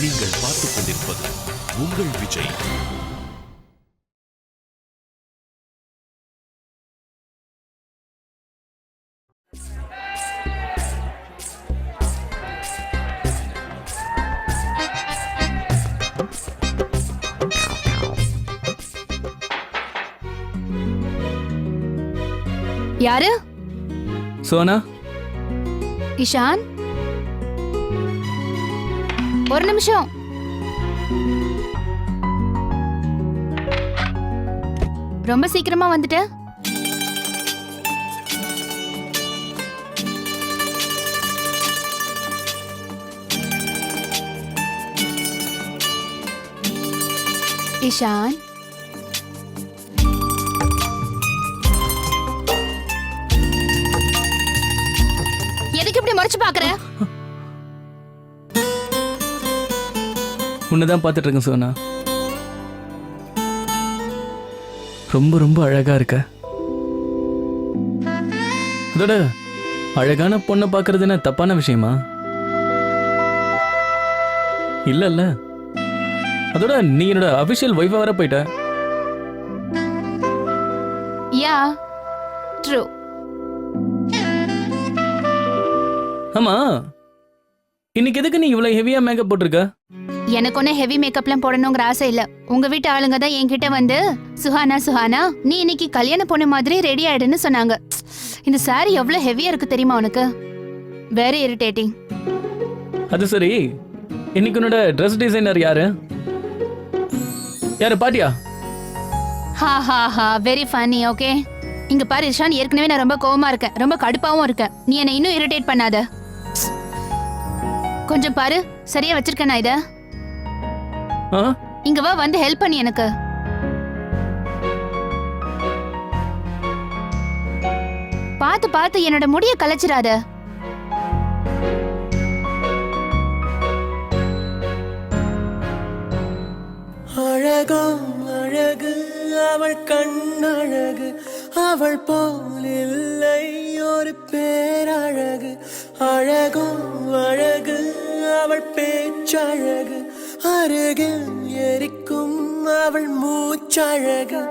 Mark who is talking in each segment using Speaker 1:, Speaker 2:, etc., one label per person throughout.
Speaker 1: நீங்கள் பார்த்துக் கொண்டிருப்பது உங்கள் விஜய்.
Speaker 2: யாரு?
Speaker 3: சோனா?
Speaker 2: இஷான்? ஒரு நிமிஷம். ரொம்ப சீக்கிரமா வந்துட்ட. இஷான்
Speaker 3: உன்னை பார்த்துட்டு இருக்கேன் சோனா. ரொம்ப ரொம்ப அழகா இருக்க. அதோட அழகான பொண்ணை பார்க்கறது என்ன தப்பான விஷயமா? இல்ல இல்ல அதோட நீ என்னோட அபிஷியல் ஒய்ஃபா வர போயிட்ட.
Speaker 2: யா ட்ரூ
Speaker 3: ஆமா. இன்னைக்கு எதுக்கு நீ இவ்வளவு ஹெவியா மேக்கப் போட்டிருக்க?
Speaker 2: எனக்கு ஒன்னும் ஹெவி மேக்கப்லாம் போடணுங்கிற ஆசை இல்ல. உங்க வீட்டு ஆளுங்க தான் என்கிட்ட வந்து சுஹானா சுஹானா நீ இன்னைக்கு கல்யாண பொண்ணு மாதிரி ரெடி ஆயிடுன்னு சொன்னாங்க. இந்த saree எவ்வளவு ஹெவியா இருக்கு தெரியுமா உனக்கு? வெரி இரிட்டேட்டிங்
Speaker 3: அது சரி. இன்னைக்கு உன்னோட ட்ரெஸ் டிசைனர் யாரு? யாரு பாட்டியா?
Speaker 2: ஹா ஹா ஹா வெரி ஃபன்னி ஓகே இங்க பாரு இஷான் ஏற்கனவே நான் ரொம்ப கோவமா இருக்கேன். ரொம்ப கடுப்பாவும் இருக்கேன். நீ என்னை இன்னும் இரிட்டேட் பண்ணாத. கொஞ்சம் பாரு. சரியா வச்சிருக்கேன் நான் இத? இங்க வா வந்து ஹெல்ப் பண்ணி எனக்கு. பார்த்து பார்த்து என்னோட முடிய கலைச்சிராத
Speaker 4: அழகோ அழகு அவள் கண்ணழகு அவள் போல் இல்லை ஒரு பேரழகு. அழகோ அழகு அவள் பேச்சழகு. அருகில் எரிக்கும் அவள் மூச்சழகு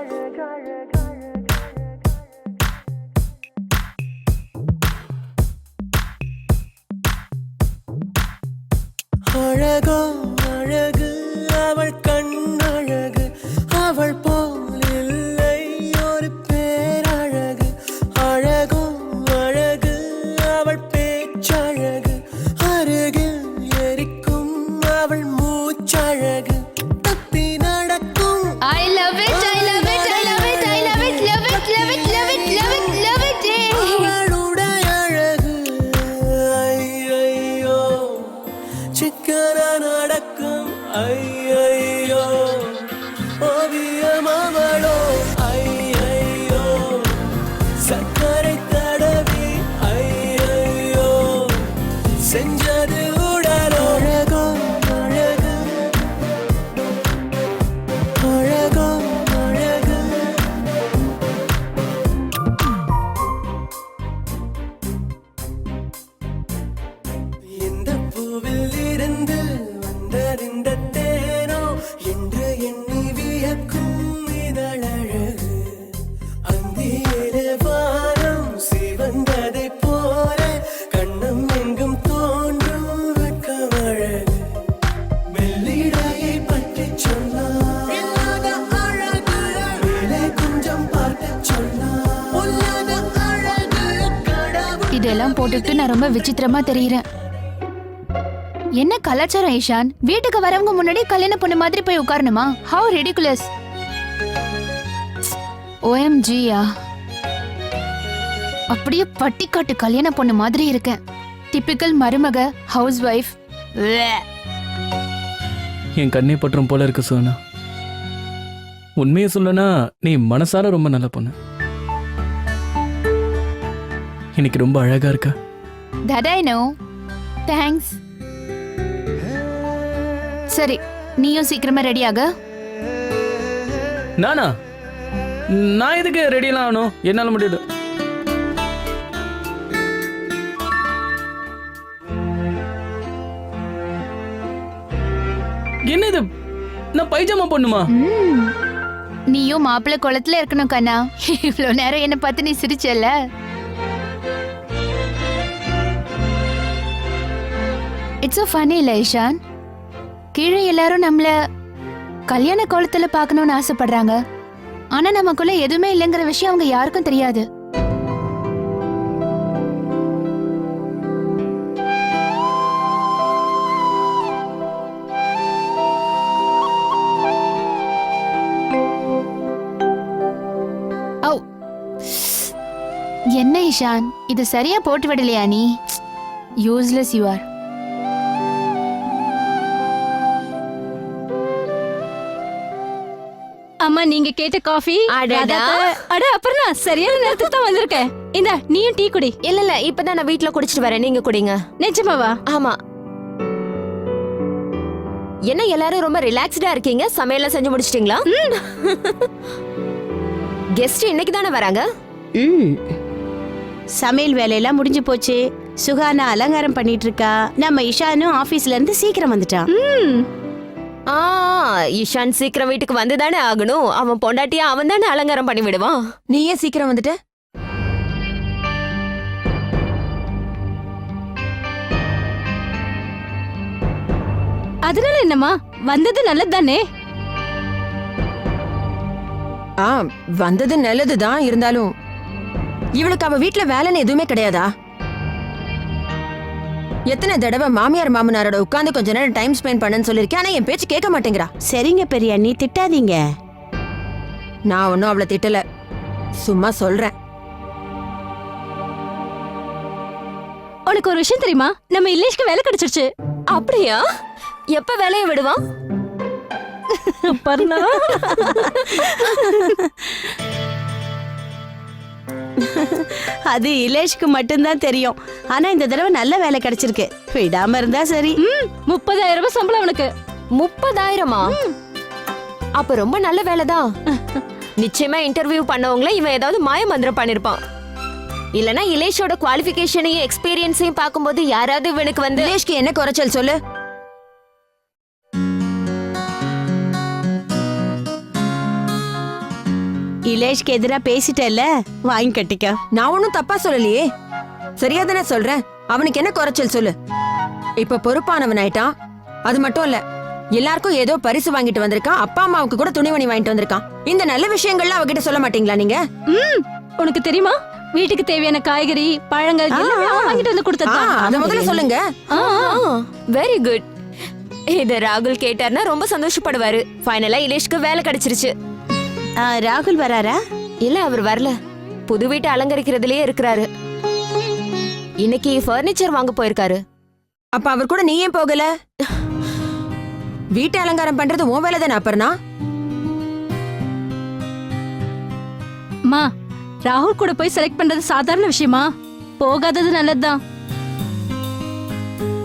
Speaker 4: அழகோ 哎
Speaker 2: 哎 போட்டுக்கிட்டு நான் ரொம்ப விசித்திரமா தெரியுறேன். என்ன கலாச்சாரம் ஈஷான்? வீட்டுக்கு வரவங்க முன்னாடி கல்யாண பொண்ணு மாதிரி போய் உட்காரணுமா? ஹவு ரெடிகுலஸ் ஓஎம்ஜியா அப்படியே பட்டிக்காட்டு கல்யாண பொண்ணு மாதிரி இருக்கேன். டிபிக்கல் மருமக ஹவுஸ் ஒய்ஃப்
Speaker 3: என் கண்ணே பற்றும் போல இருக்கு சோனா. உண்மையை சொல்லனா நீ மனசார ரொம்ப நல்ல பொண்ணு. இன்னைக்கு ரொம்ப அழகா இருக்க?
Speaker 2: தட் ஐ நோ தேங்க்ஸ் சரி நீயும் சீக்கிரமா ரெடி ஆக.
Speaker 3: நானா? நான் எதுக்கு ரெடியெல்லாம் ஆகணும்? என்னால முடியாது. என்ன இது நான் பைஜாமா பண்ணுமா.
Speaker 2: நீயும் மாப்பிள்ளை குளத்துல இருக்கணும் கண்ணா. இவ்வளவு நேரம் என்ன பார்த்து நீ சிரிச்சல இட்ஸ் a funny இல்லை இஷான் கீழே எல்லாரும் நம்மள கல்யாண கோலத்துல பார்க்கணும்னு ஆசைப்படுறாங்க. ஆனா நமக்குள்ள எதுவுமே இல்லைங்கிற விஷயம் அவங்க யாருக்கும் தெரியாது. Oh. என்ன இஷான் இது சரியா போட்டு விடலையா நீ? யூஸ்லெஸ் யூ ஆர்
Speaker 5: அம்மா நீங்க கேட்ட காஃபி
Speaker 6: அடடா.
Speaker 5: அட அப்புறம் நான் சரியான நேரத்துக்கு தான் வந்திருக்கேன். இந்த நீயும் டீ குடி.
Speaker 6: இல்ல இல்ல இப்பதான் நான் வீட்ல குடிச்சிட்டு வரேன். நீங்க குடிங்க.
Speaker 5: நிஜமாவா
Speaker 6: ஆமா. என்ன எல்லாரும் ரொம்ப ரிலாக்ஸ்டா இருக்கீங்க? சமையல்லாம் செஞ்சு முடிச்சிட்டீங்களா? கெஸ்ட் இன்னைக்கு தானே வராங்க?
Speaker 7: ம். சமையல் வேலையெல்லாம் முடிஞ்சு போச்சு. சுகானா அலங்காரம் பண்ணிட்டு இருக்கா. நம்ம இஷானும் ஆபீஸ்ல இருந்து சீக்கிரம் வந்துட்டான்.
Speaker 5: ம்.
Speaker 6: ஆ இஷான் சீக்கிரம் வீட்டுக்கு வந்து தானே ஆகணும். அவன் பொண்டாட்டியா அவன் தானே அலங்காரம் பண்ணி விடுவான்.
Speaker 8: நீ ஏன் சீக்கிரம் வந்துட்ட.
Speaker 5: அதனால என்னம்மா? வந்தது நல்லது தானே
Speaker 8: ஆ வந்தது நல்லதுதான் இருந்தாலும் இவளுக்கு அவ வீட்ல வேலைன்னு எதுவுமே கிடையாதா? எத்தனை தடவை மாமியார் மாமனாரோட உட்கார்ந்து கொஞ்ச நேரம் டைம் ஸ்பெண்ட் பண்ணன்னு சொல்லிருக்கேன் ஆனா என் பேச்சு கேட்க மாட்டேங்கிறா.
Speaker 7: சரிங்க பெரிய நீ திட்டாதீங்க.
Speaker 8: நான் ஒன்னும் அவளை திட்டல. சும்மா சொல்றேன்.
Speaker 5: உனக்கு ஒரு விஷயம் தெரியுமா? நம்ம இல்லேஷ்க்கு வேலை கிடைச்சிருச்சு.
Speaker 6: அப்படியா? எப்ப வேலையை விடுவான்?
Speaker 5: பர்ணா.
Speaker 7: அது இலேஷ்க்கு மட்டும்தான் தெரியும். ஆனா இந்த தடவை நல்ல வேலை கிடைச்சிருக்கு. விடாம இருந்தா சரி.
Speaker 5: ம் முப்பதாயிரம் ரூபாய் சம்பளம் அவனுக்கு
Speaker 6: முப்பதாயிரமா? அப்ப ரொம்ப நல்ல வேலைதான் நிச்சயமா இன்டர்வியூ பண்ணவங்கள இவன் ஏதாவது மாய மந்திரம் பண்ணிருப்பான். இல்லனா இலேஷோட குவாலிஃபிகேஷனையும் எக்ஸ்பீரியன்ஸையும் பார்க்கும்போது யாராவது இவனுக்கு வந்து
Speaker 8: திலேஷ்க்கு என்ன குறைச்சல் சொல்லு?
Speaker 7: இலேஷ்க்கு எதிரா பேசிட்டேல்ல? வாங்கி கட்டிக்க.
Speaker 8: நான் ஒன்னும் தப்பா சொல்லலையே. சரியா தானே சொல்றேன். அவனுக்கு என்ன குறைச்சல் சொல்லு. இப்ப பொறுப்பானவன் ஆயிட்டான். அது மட்டும் இல்ல எல்லாருக்கும் ஏதோ பரிசு வாங்கிட்டு வந்திருக்கான். அப்பா அம்மாவுக்கு கூட துணிமணி வாங்கிட்டு வந்திருக்கான். இந்த நல்ல விஷயங்கள்லாம் அவகிட்ட சொல்ல மாட்டீங்களா நீங்க?
Speaker 5: ம் உனக்கு தெரியுமா? வீட்டுக்கு தேவையான காய்கறி பழங்கள் எல்லாமே அவன் வாங்கிட்டு வந்து
Speaker 8: ஆ,
Speaker 5: கொடுத்ததான்
Speaker 8: அத முதல்ல சொல்லுங்க.
Speaker 6: வெரி குட் இத ராகுல் கேட்டார்னா ரொம்ப சந்தோஷப்படுவாரு. ஃபைனலா இலேஷ்க்கு வேலை கிடைச்சிருச்சு.
Speaker 7: ராகுல் வராரா?
Speaker 6: இல்ல அவர் வரல. புது வீட்டை அலங்கரிக்கிறதுலயே இருக்கிறாரு. இன்னைக்கு ஃபர்னிச்சர் வாங்க போயிருக்காரு.
Speaker 8: அப்ப அவர் கூட நீ ஏன் போகல? வீட்டு அலங்காரம் பண்றது உன் வேலை தானே அப்பர்னா
Speaker 5: அம்மா ராகுல் கூட போய் செலக்ட் பண்றது சாதாரண விஷயமா? போகாதது நல்லதுதான்.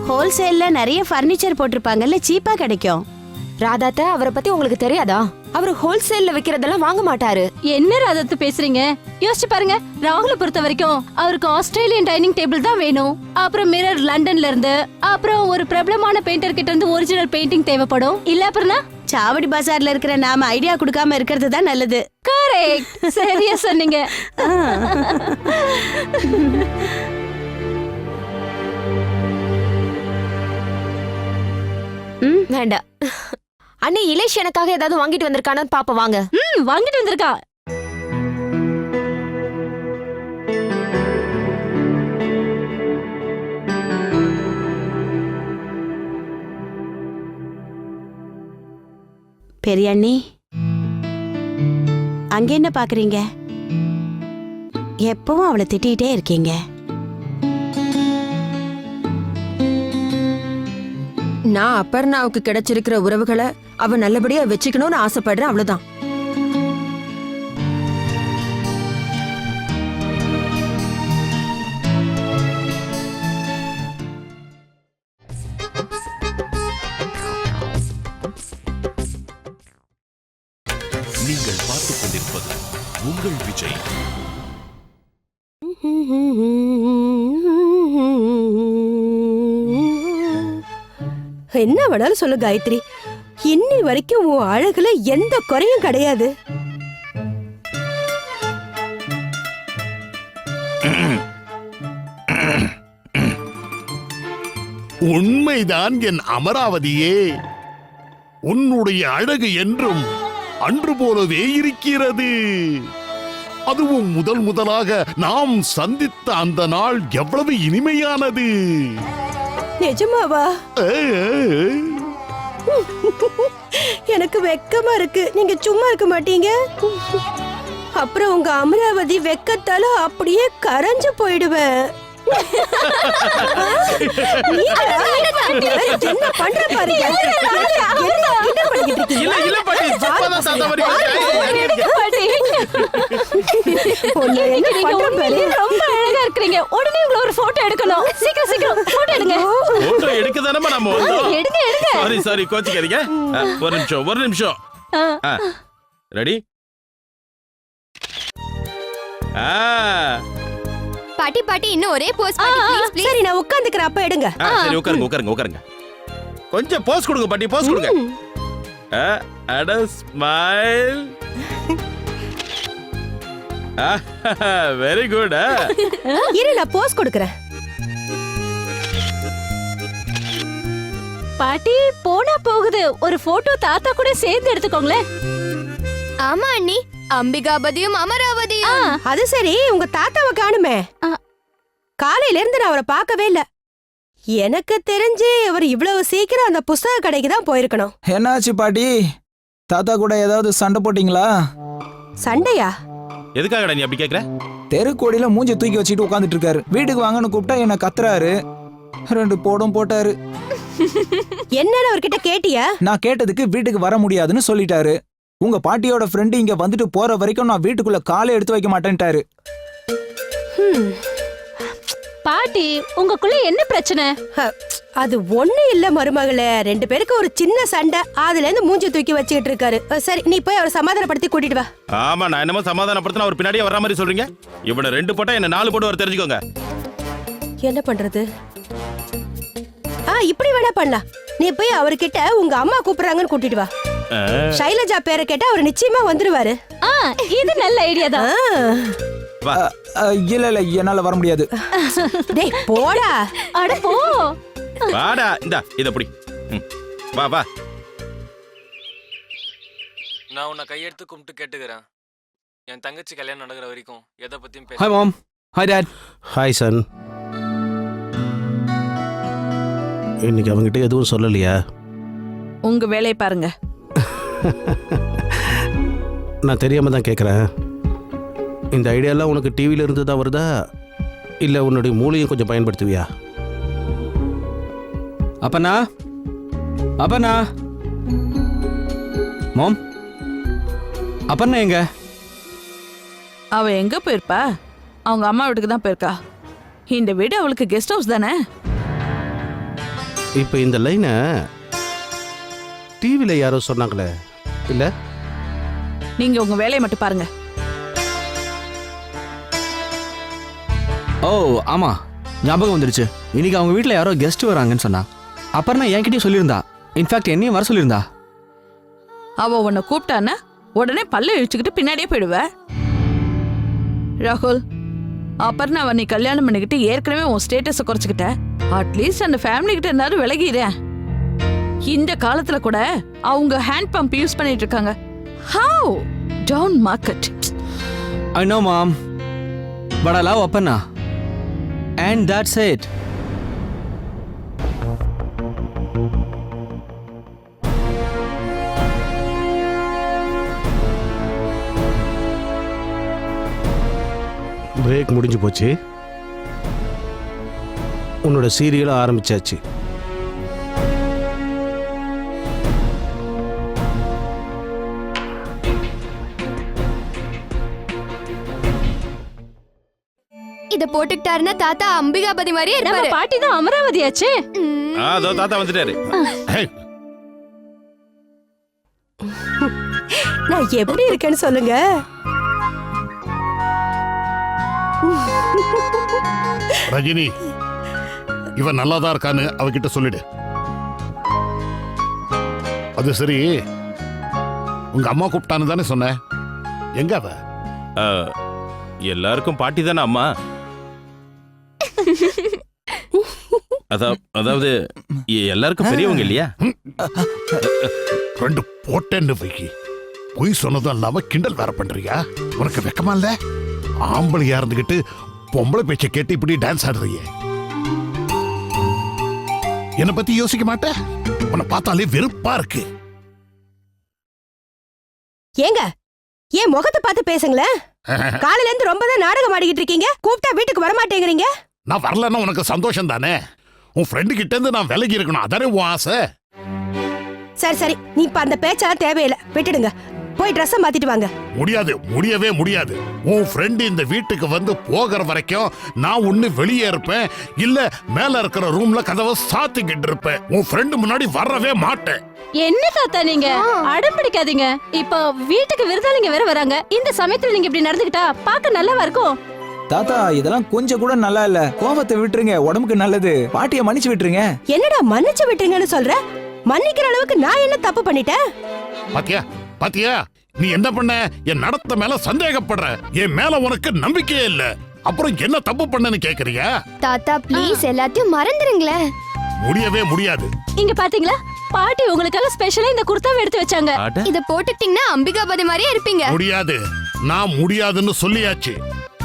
Speaker 7: ஹோல்சேல்ல நிறைய ஃபர்னிச்சர் போட்டிருப்பாங்கல்ல சீப்பா கிடைக்கும்.
Speaker 6: ராதாத்த அவரை பத்தி உங்களுக்கு தெரியாதா? அவர் ஹோல்சேல்ல விக்கிறதெல்லாம் வாங்க மாட்டாரு.
Speaker 5: என்ன ராதத்து பேசுறீங்க? யோசிச்சு பாருங்க. ராகுல பொறுத்த வரைக்கும் அவருக்கு ஆஸ்திரேலியன் டைனிங் டேபிள் தான் வேணும். அப்புறம் மிரர் லண்டன்ல இருந்து அப்புறம் ஒரு பிரபலமான பெயிண்டர் கிட்ட இருந்து ஒரிஜினல் பெயிண்டிங் தேவைப்படும். இல்ல அப்புறம்னா
Speaker 7: சாவடி பஜார்ல இருக்கிற நாம ஐடியா கொடுக்காம இருக்கிறது தான் நல்லது.
Speaker 5: கரெக்ட் சரியா சொன்னீங்க.
Speaker 6: வேண்டாம். அண்ணே இலேஷ் எனக்காக ஏதாவது வாங்கிட்டு வந்திருக்கானு பாப்ப வாங்க.
Speaker 5: ம் வாங்கிட்டு வந்திருக்கா.
Speaker 7: பெரியண்ணி அங்க என்ன பாக்குறீங்க? எப்பவும் அவளை திட்டிகிட்டே இருக்கீங்க.
Speaker 8: நான் அப்பர்ணாவுக்கு கிடைச்சிருக்கிற உறவுகளை அவ நல்லபடியா வச்சுக்கணும்னு ஆசைப்படுறேன் அவ்வளவுதான்.
Speaker 9: நீங்கள் பார்த்துக் கொண்டிருப்பது உங்கள் விஜய்.
Speaker 10: என்ன வேணாலும் சொல்லு காயத்ரி.
Speaker 9: இன்னி வரைக்கும் உன் அழகுல எந்த குறையும் கிடையாது.
Speaker 11: உண்மைதான் என் அமராவதியே. உன்னுடைய அழகு என்றும் அன்று போலவே இருக்கிறது. அதுவும் முதல் முதலாக நாம் சந்தித்த அந்த நாள் எவ்வளவு இனிமையானது.
Speaker 9: நிஜமாவா. எனக்கு வெக்கமா இருக்கு. நீங்க சும்மா இருக்க மாட்டீங்க. அப்புறம் உங்க அமராவதி வெக்கத்தால அப்படியே கரைஞ்சு போயிடுவேன். என்ன பண்ற பாருங்க?
Speaker 11: இல்ல இல்ல பாட்டி
Speaker 5: ரொம்ப அழகா இருக்கிறீங்க. உடனே உங்களை ஒரு போட்டோ எடுக்கணும். சீக்கிரம் சீக்கிரம் போட்டோ எடுங்க.
Speaker 11: போட்டோ எடுக்க தானே நம்ம வந்தோம்.
Speaker 5: எடுங்க எடுங்க.
Speaker 11: சாரி சாரி கோச்சிக்காதீங்க. ஒரு நிமிஷம் ஒரு நிமிஷம். ரெடி ஆ.
Speaker 12: பாட்டி பாட்டி இன்னும் ஒரே போஸ்ட் ப்ளீஸ் ப்ளீஸ்
Speaker 9: சரி நான் உட்காந்துக்கிறேன் அப்ப எடுங்க.
Speaker 11: ஆ, சரி உட்காருங்க உட்காருங்க உட்காருங்க. கொஞ்சம் போஸ் கொடுங்க பாட்டி போஸ் கொடுங்க. ஆ, அட ஸ்மைல் வெரி குட்
Speaker 9: இரு நான் போஸ் கொடுக்கறேன்.
Speaker 5: பாட்டி போனா போகுது. ஒரு போட்டோ தாத்தா கூட சேர்ந்து எடுத்துக்கோங்களேன்.
Speaker 12: ஆமா அண்ணி. அம்பிகாபதியும் அமராவதியும்.
Speaker 9: அது சரி. உங்க தாத்தாவை காணுமே. காலையில இருந்து நான் அவரை பார்க்கவே இல்ல. எனக்கு தெரிஞ்சு அவர் இவ்வளவு சீக்கிரம் அந்த புஸ்தக கடைக்கு தான் போயிருக்கணும்.
Speaker 13: என்னாச்சு பாட்டி? தாத்தா கூட ஏதாவது சண்டை போட்டீங்களா?
Speaker 9: சண்டையா?
Speaker 11: எதுக்காகடா நீ அப்படி கேக்குற?
Speaker 13: தெருக்கோடியில மூஞ்சி தூக்கி வச்சுட்டு உட்காந்துட்டு இருக்காரு. வீட்டுக்கு வாங்கன்னு கூப்பிட்டா என்ன கத்துறாரு. ரெண்டு போடும் போட்டாரு.
Speaker 9: என்னன்னு அவர்கிட்ட கேட்டியா?
Speaker 13: நான் கேட்டதுக்கு வீட்டுக்கு வர முடியாதுன்னு சொல்லிட்டாரு. உங்க பாட்டியோட ஃப்ரெண்டு இங்க வந்துட்டு போற வரைக்கும் நான் வீட்டுக்குள்ள காலை எடுத்து வைக்க மாட்டேன்ட்டாரு.
Speaker 9: ஹம்,
Speaker 5: பாட்டி உங்களுக்குள்ள என்ன பிரச்சனை?
Speaker 9: ஹ, அது ஒண்ணு இல்ல மருமகளே. ரெண்டு பேருக்கு ஒரு சின்ன சண்டை. அதுல இருந்து மூஞ்சி தூக்கி வச்சுக்கிட்டு இருக்காரு. சரி நீ போய் அவரை சமாதானப்படுத்தி கூட்டிட்டு வா.
Speaker 11: ஆமா நான் என்னமோ சமாதானப்படுத்தின அவர் பின்னாடியே வர்ற மாதிரி சொல்றீங்க. இவனை ரெண்டு போட்டா என்ன நாலு போட்டு வர தெரிஞ்சுக்கோங்க.
Speaker 9: என்ன பண்றது? ஆ இப்படி வேணா பண்ணலாம். நீ போய் அவர்கிட்ட உங்க அம்மா கூப்பிடுறாங்கன்னு கூட்டிட்டு வா. ஷைலஜா பேரை கேட்டா அவர் நிச்சயமா வந்துருவாரு.
Speaker 5: ஆ இது நல்ல ஐடியா தான்.
Speaker 13: இல்ல இல்ல என்னால வர முடியாது.
Speaker 9: டேய் போடா.
Speaker 5: அட போ.
Speaker 11: வாடா இந்தா இத புடி. வா வா.
Speaker 1: நான் உன்னை கையெடுத்து கும்பிட்டு கேட்டுக்கிறேன். என் தங்கச்சி கல்யாணம் நடக்கிற வரைக்கும் எதை பத்தியும் பேச
Speaker 14: hi mom hi dad
Speaker 15: hi son இன்னைக்கு அவங்ககிட்ட எதுவும் சொல்லலையா?
Speaker 16: உங்க வேலையை பாருங்க.
Speaker 15: நான் தெரியாம தான் கேட்குறேன் இந்த ஐடியாலாம் உனக்கு டிவியில இருந்து தான் வருதா? இல்லை உன்னுடைய மூளையும் கொஞ்சம் பயன்படுத்துவியா?
Speaker 1: அப்பனா? அப்பனா? மாம்? அப்பண்ணா எங்க?
Speaker 16: அவ எங்க போயிருப்பா? அவங்க அம்மா வீட்டுக்கு தான் போயிருக்கா. இந்த வீடு அவளுக்கு கெஸ்ட் ஹவுஸ் தானே?
Speaker 15: இப்போ இந்த லைனை டிவியில் யாரோ சொன்னாங்களே. இல்லை.
Speaker 16: நீங்க உங்க வேலையை மட்டும் பாருங்க.
Speaker 1: ஓ ஆமா. ஞாபகம் வந்துருச்சு. இன்னைக்கு அவங்க வீட்ல யாரோ கெஸ்ட் வராங்கன்னு சொன்னா. அப்பறனா என்கிட்டயும் சொல்லியிருந்தா. இன்ஃபேக்ட் என்னையும் வர சொல்லியிருந்தா.
Speaker 16: அவ உன்னை கூப்பிட்டான்னா உடனே பல்ல இழிச்சுக்கிட்டு பின்னாடியே போயிடுவ. ராகுல் அப்புறம் அவன் நீ கல்யாணம் பண்ணிக்கிட்டு ஏற்கனவே உன் ஸ்டேட்டஸை குறைச்சிக்கிட்ட. அட்லீஸ்ட் அந்த ஃபேமிலி கிட்ட இருந்தாலும் விலகிறேன் இந்த காலத்துல கூட அவங்க ஹேண்ட் பம்ப் யூஸ் பண்ணிட்டு இருக்காங்க how down market
Speaker 1: I know mom but I love Appanna and that's it
Speaker 15: break முடிஞ்சு போச்சு. உன்னோட சீரியலும் ஆரம்பிச்சாச்சு.
Speaker 12: இத போட்டுக்கிட்டாருன்னா தாத்தா அம்பிகாபதி மாதிரியே
Speaker 5: நம்ம
Speaker 12: இருப்பாரு.
Speaker 5: பாட்டி தான் அமராவதியாச்சே.
Speaker 11: ஆ, அதோ தாத்தா வந்துட்டாரு. ஹே,
Speaker 9: நான் எப்படி இருக்கேன்னு சொல்லுங்க.
Speaker 11: ரஜினி இவன் நல்லாதான் இருக்கான்னு அவகிட்ட சொல்லிடு.
Speaker 17: அது சரி உங்க அம்மா கூப்பிட்டான்னு தானே சொன்ன. எங்க அவ?
Speaker 11: ஆ, எல்லாருக்கும் பாட்டி தானே அம்மா? அதா- அதாவது எ- எல்லாருக்கும் பெரியவங்க இல்லையா?
Speaker 17: ரெண்டு போட்டேன்னு வைக்கி. பொய் சொன்னதும் இல்லாம கிண்டல் வேற பண்றியா? உனக்கு வெக்கமா இல்ல? ஆம்பளையா இருந்துகிட்டு பொம்பளை பேச்ச கேட்டு இப்படி டான்ஸ் ஆடுறியே. என்னை பத்தி யோசிக்க மாட்ட? உன்னை பார்த்தாலே வெறுப்பா இருக்கு.
Speaker 9: ஏங்க ஏன் முகத்தை பார்த்து பேசுங்களேன்? காலையில இருந்து ரொம்ப தான் நாடகம் ஆடிக்கிட்டு இருக்கீங்க. கூப்பிட்டா வீட்டுக்கு வர மாட்டேங்கிறீங்க
Speaker 17: நான் வரலன்னா உனக்கு சந்தோஷம் தானே உன் ஃப்ரெண்டு கிட்ட இருந்து நான் விலகி இருக்கணும். அதானே உன் ஆசை?
Speaker 9: சரி சரி. நீ இப்ப அந்த பேச்செல்லாம் தேவையில்லை. விட்டுடுங்க. போய் ட்ரெஸ்ஸை மாத்திட்டு வாங்க.
Speaker 17: முடியாது முடியவே முடியாது. உன் ஃப்ரெண்டு இந்த வீட்டுக்கு வந்து போகிற வரைக்கும் நான் ஒண்ணு வெளியே இருப்பேன். இல்ல மேல இருக்கிற ரூம்ல கதவை சாத்திக்கிட்டு இருப்பேன். உன் ஃப்ரெண்டு முன்னாடி வரவே மாட்டேன்.
Speaker 18: என்ன தாத்தா நீங்க? அடம் பிடிக்காதீங்க. இப்போ வீட்டுக்கு விருந்தாளிங்க வேற வராங்க. இந்த சமயத்துல நீங்க இப்படி நடந்துக்கிட்டா பார்க்க நல்லாவா இருக்கும்?
Speaker 13: தாத்தா இதெல்லாம் கொஞ்சம் கூட நல்லா இல்ல. கோபத்தை விட்டுருங்க உடம்புக்கு நல்லது. பாட்டிய மன்னிச்சு விட்டுருங்க.
Speaker 9: என்னடா மன்னிச்சு விட்டுருங்கன்னு சொல்ற? மன்னிக்கிற அளவுக்கு நான் என்ன தப்பு பண்ணிட்டேன்?
Speaker 17: பாத்தியா? பாத்தியா? நீ என்ன பண்ண? என் நடத்த மேல சந்தேகப்படுற. என் மேல உனக்கு நம்பிக்கையே இல்ல. அப்புறம் என்ன தப்பு பண்ணன்னு கேக்குறியா?
Speaker 2: தாத்தா ப்ளீஸ் எல்லாத்தையும் மறந்துருங்களேன்.
Speaker 17: முடியவே முடியாது.
Speaker 18: இங்க பாத்தீங்களா? பாட்டி உங்களுக்காக ஸ்பெஷலா இந்த குர்தாவை எடுத்து வச்சாங்க.
Speaker 2: இத போட்டுட்டீங்கன்னா அம்பிகாபதி மாதிரியே இருப்பீங்க.
Speaker 17: முடியாது. நான் முடியாதுன்னு சொல்லியாச்சு.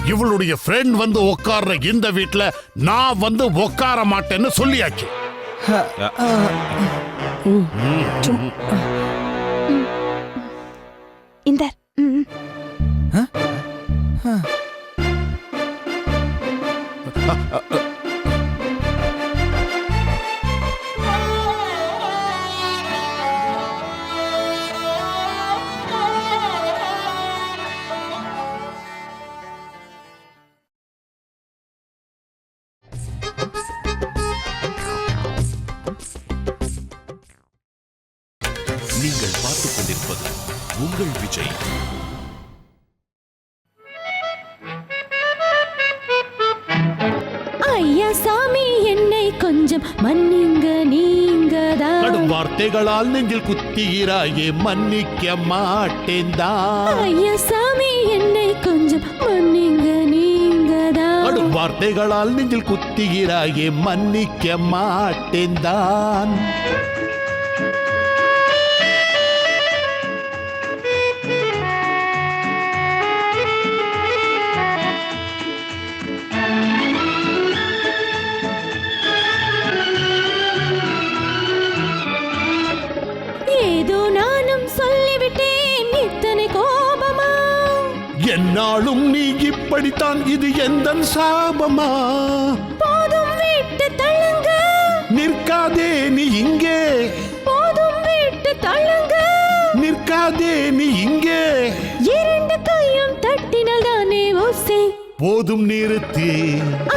Speaker 17: இவளுடைய ஃப்ரெண்ட் வந்து உட்கார்ற இந்த வீட்ல நான் வந்து உட்கார மாட்டேன்னு சொல்லியாச்சு.
Speaker 18: இந்த
Speaker 1: நீங்கள் விஜய்
Speaker 18: ஐயா சாமி என்னை கொஞ்சம் மன்னிங்க நீங்க
Speaker 17: கடும் வார்த்தைகளால் நெஞ்சில் குத்துகிறாயே மன்னிக்க மாட்டேன் தான்
Speaker 18: ஐயா சாமி என்னை கொஞ்சம் மன்னிங்க நீங்க
Speaker 17: கடும் வார்த்தைகளால் நெஞ்சில் குத்துகிறாயே மன்னிக்க மாட்டேன் என்னாலும் நீ இப்படித்தான் இது எந்த சாபமா?
Speaker 18: போதும் விட்டு தள்ளுங்க.
Speaker 17: நிற்காதே நீ இங்கே.
Speaker 18: போதும் விட்டு தள்ளுங்க.
Speaker 17: நிற்காதே நீ இங்கே.
Speaker 18: இரண்டு கையும் தட்டினால் தானே ஓசை.
Speaker 17: போதும் நிறுத்தி.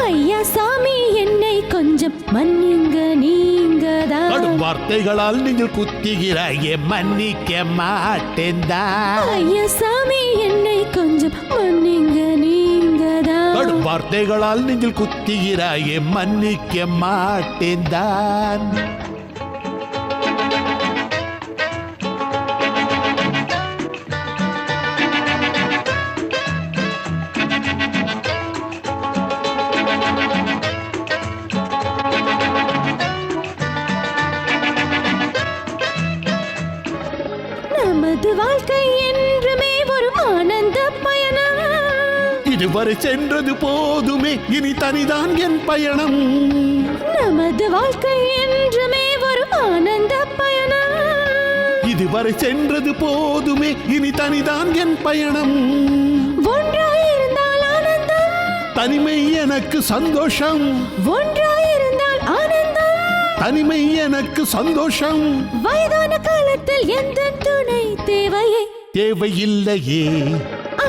Speaker 18: ஐயா சாமி என்னை கொஞ்சம் மன்னிங்க நீங்க
Speaker 17: கடும் வார்த்தைகளால் நீங்கள் குத்துகிறாயே மன்னிக்க மாட்டேன் தான்
Speaker 18: ஐயா சாமி என்னை கொஞ்சம் மன்னிங்க நீங்க
Speaker 17: கடும் வார்த்தைகளால் நீங்கள் குத்துகிறாயே மன்னிக்க மாட்டேன் தான்.
Speaker 18: நமது வாழ்க்கை
Speaker 17: இதுவரை சென்றது போதுமே. இனி தனிதான் என் பயணம்.
Speaker 18: நமது வாழ்க்கை என்றுமே ஒரு ஆனந்த பயணம்.
Speaker 17: இதுவரை சென்றது போதுமே. இனி தனிதான் என் பயணம்.
Speaker 18: ஒன்றாயிருந்தால் ஆனந்தம்.
Speaker 17: தனிமை எனக்கு சந்தோஷம்.
Speaker 18: ஒன்றாயிருந்தால் ஆனந்தம்.
Speaker 17: தனிமை எனக்கு சந்தோஷம்.
Speaker 18: வயதான காலத்தில் எந்த துணை தேவையே?
Speaker 17: தேவையில்லையே.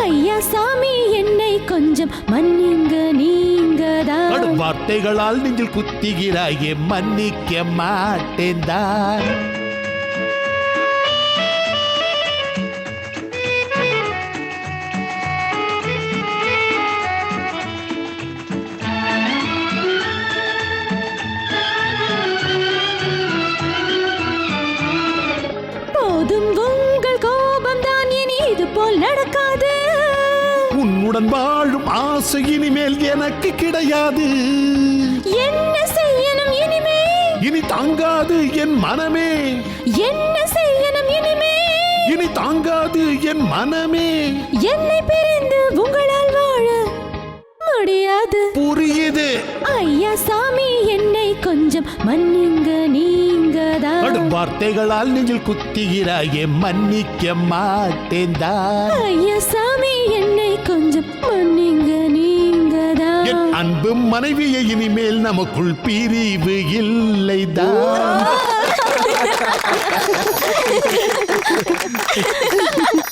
Speaker 18: ஐயா சாமி என்னை கொஞ்சம் மன்னிங்க நீங்க
Speaker 17: கடும் வார்த்தைகளால் நீங்கள் குத்துகிறாயே மன்னிக்க மாட்டேன் உன்னுடன் வாழும் ஆசை இனிமேல் எனக்கு கிடையாது.
Speaker 18: என்ன செய்யணும் இனிமே?
Speaker 17: இனி தாங்காது என் மனமே.
Speaker 18: என்ன செய்யணும் இனிமே?
Speaker 17: இனி தாங்காது என் மனமே.
Speaker 18: என்னை பிரிந்து உங்களால் வாழ முடியாது.
Speaker 17: புரியுது.
Speaker 18: ஐயா சாமி என்னை கொஞ்சம் மன்னிங்க நீங்க தான்
Speaker 17: வார்த்தைகளால் நெஞ்சில் குத்துகிறாயே மன்னிக்க மாட்டேன் தான்
Speaker 18: ஐயா சாமி
Speaker 17: அன்பு மனைவியை இனிமேல் நமக்குள் பிரிவு இல்லைதான்